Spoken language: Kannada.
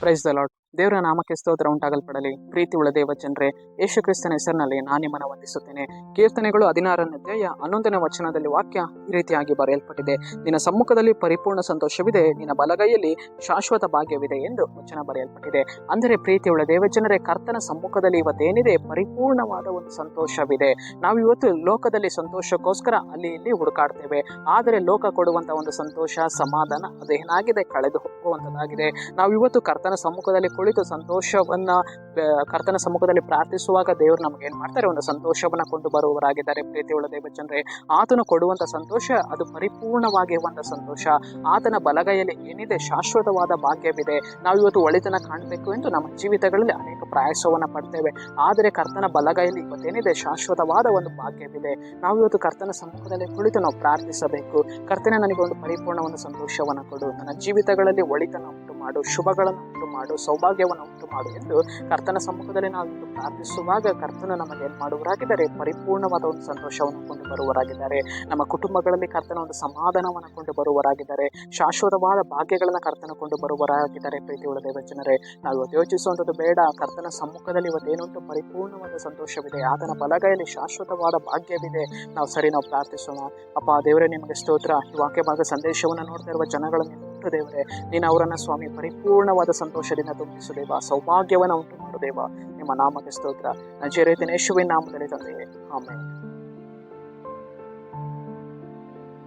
praise the lord ದೇವರ ನಾಮಕ್ಕೆ ಸ್ತೋತ್ರ ಉಂಟಾಗಲ್ಪಡಲಿ. ಪ್ರೀತಿ ಉಳ್ಳ ದೇವ ಜನರೇ, ಯೇಸು ಕ್ರಿಸ್ತನ ಹೆಸರಿನಲ್ಲಿ ನಾನು ನಿಮ್ಮನ್ನು ವಂದಿಸುತ್ತೇನೆ ಕೀರ್ತನೆಗಳು ಹದಿನಾರನೇ ಅಧ್ಯಾಯ ಹನ್ನೊಂದನೇ ವಚನದಲ್ಲಿ ವಾಕ್ಯ ಈ ರೀತಿಯಾಗಿ ಬರೆಯಲ್ಪಟ್ಟಿದೆ. ನಿನ್ನ ಸಮ್ಮುಖದಲ್ಲಿ ಪರಿಪೂರ್ಣ ಸಂತೋಷವಿದೆ, ನಿನ್ನ ಬಲಗೈಯಲ್ಲಿ ಶಾಶ್ವತ ಭಾಗ್ಯವಿದೆ ಎಂದು ವಚನ ಬರೆಯಲ್ಪಟ್ಟಿದೆ. ಅಂದರೆ ಪ್ರೀತಿ ಉಳ್ಳ ದೇವ ಜನರೇ, ಕರ್ತನ ಸಮ್ಮುಖದಲ್ಲಿ ಇವತ್ತೇನಿದೆ? ಪರಿಪೂರ್ಣವಾದ ಒಂದು ಸಂತೋಷವಿದೆ. ನಾವು ಇವತ್ತು ಲೋಕದಲ್ಲಿ ಸಂತೋಷಕ್ಕೋಸ್ಕರ ಅಲ್ಲಿ ಇಲ್ಲಿ ಹುಡುಕಾಡ್ತೇವೆ. ಆದರೆ ಲೋಕ ಕೊಡುವಂತಹ ಒಂದು ಸಂತೋಷ, ಸಮಾಧಾನ ಅದೇನಾಗಿದೆ? ಕಳೆದು ಹೋಗುವಂತದ್ದಾಗಿದೆ ನಾವು ಇವತ್ತು ಕರ್ತನ ಸಮ್ಮುಖದಲ್ಲಿ ಕುಳಿತು ಸಂತೋಷವನ್ನ ಕರ್ತನ ಸಮ್ಮುಖದಲ್ಲಿ ಪ್ರಾರ್ಥಿಸುವಾಗ ದೇವರು ನಮಗೆ ಏನ್ ಮಾಡ್ತಾರೆ? ಒಂದು ಸಂತೋಷವನ್ನ ಕೊಂಡು ಬರುವವರಾಗಿದ್ದಾರೆ ಪ್ರೀತಿಯುಳ್ಳ ದೇವಚಂದ್ರೆ ಆತನ ಕೊಡುವಂತ ಸಂತೋಷ, ಅದು ಪರಿಪೂರ್ಣವಾಗಿರುವಂತ ಸಂತೋಷ. ಆತನ ಬಲಗೈಯಲ್ಲಿ ಏನಿದೆ? ಶಾಶ್ವತವಾದ ಭಾಗ್ಯವಿದೆ. ನಾವು ಇವತ್ತು ಒಳಿತನ ಕಾಣಬೇಕು ಎಂದು ನಮ್ಮ ಜೀವಿತಗಳಲ್ಲಿ ಅನೇಕ ಪ್ರಯಾಸವನ್ನ ಪಡ್ತೇವೆ. ಆದರೆ ಕರ್ತನ ಬಲಗೈಯಲ್ಲಿ ಇವತ್ತೇನಿದೆ? ಶಾಶ್ವತವಾದ ಒಂದು ಭಾಗ್ಯವಿದೆ. ನಾವು ಇವತ್ತು ಕರ್ತನ ಸಮ್ಮುಖದಲ್ಲಿ ಕುಳಿತು ನಾವು ಪ್ರಾರ್ಥಿಸಬೇಕು. ಕರ್ತನ ನನಗೆ ಒಂದು ಪರಿಪೂರ್ಣ ಒಂದು ಸಂತೋಷವನ್ನು ಕೊಡು. ನನ್ನ ಜೀವಿತಗಳಲ್ಲಿ ಒಳಿತನ ಉಂಟು ಮಾಡು. ಶುಭಗಳನ್ನು ಮಾಡು, ಸೌಭಾಗ್ಯವನ್ನು ಉಂಟು ಮಾಡು ಎಂದು ಕರ್ತನ ಸಮ್ಮುಖದಲ್ಲಿ ನಾವು ಪ್ರಾರ್ಥಿಸುವಾಗ ಕರ್ತನು ನಮಗೆ ಏನು ಮಾಡುವರಾಗಿದ್ದಾರೆ? ಪರಿಪೂರ್ಣವಾದ ಒಂದು ಸಂತೋಷವನ್ನು ಕೊಂಡು ಬರುವರಾಗಿದ್ದಾರೆ. ನಮ್ಮ ಕುಟುಂಬಗಳಲ್ಲಿ ಕರ್ತನ ಒಂದು ಸಮಾಧಾನವನ್ನು ಕೊಂಡು ಬರುವರಾಗಿದ್ದಾರೆ. ಶಾಶ್ವತವಾದ ಭಾಗ್ಯಗಳನ್ನು ಕರ್ತನ ಕೊಂಡು ಬರುವರಾಗಿದ್ದಾರೆ ಪ್ರೀತಿಯುಳ್ಳ ದೇವಜನರೇ. ನಾವು ಇವತ್ತು ಯೋಚಿಸುವಂಥದ್ದು ಬೇಡ. ಕರ್ತನ ಸಮ್ಮುಖದಲ್ಲಿ ಇವತ್ತೇನುಂಟು ಪರಿಪೂರ್ಣವಾದ ಸಂತೋಷವಿದೆ. ಆತನ ಬಲಗೈಯಲ್ಲಿ ಶಾಶ್ವತವಾದ ಭಾಗ್ಯವಿದೆ. ನಾವು ಸರಿ, ನಾವು ಪ್ರಾರ್ಥಿಸೋಣ. ಅಪ್ಪ ದೇವರೇ, ನಿಮಗೆ ಸ್ತೋತ್ರ. ಈ ವಾಕ್ಯ ಭಾಗ ಸಂದೇಶವನ್ನು ನೋಡ್ತಾ ಇರುವ ಜನಗಳನ್ನು ಉಂಟು ದೇವರೇ. ನೀನು ಅವರನ್ನು ಸ್ವಾಮಿ ಪರಿಪೂರ್ಣವಾದ ಸಂತೋಷದಿಂದ ತುಂಬಿಸು ದೇವ ಸೌಭಾಗ್ಯವನ್ನು ಉಂಟು ಮಾಡು ದೇವ. ನಿಮ್ಮ ನಾಮಕ್ಕೆ ಸ್ತೋತ್ರ. ನಜರೇತಿನ ಯೇಸುವಿನ ನಾಮದಲ್ಲಿ ತಂದೆಯೇ. ಆಮೇಲೆ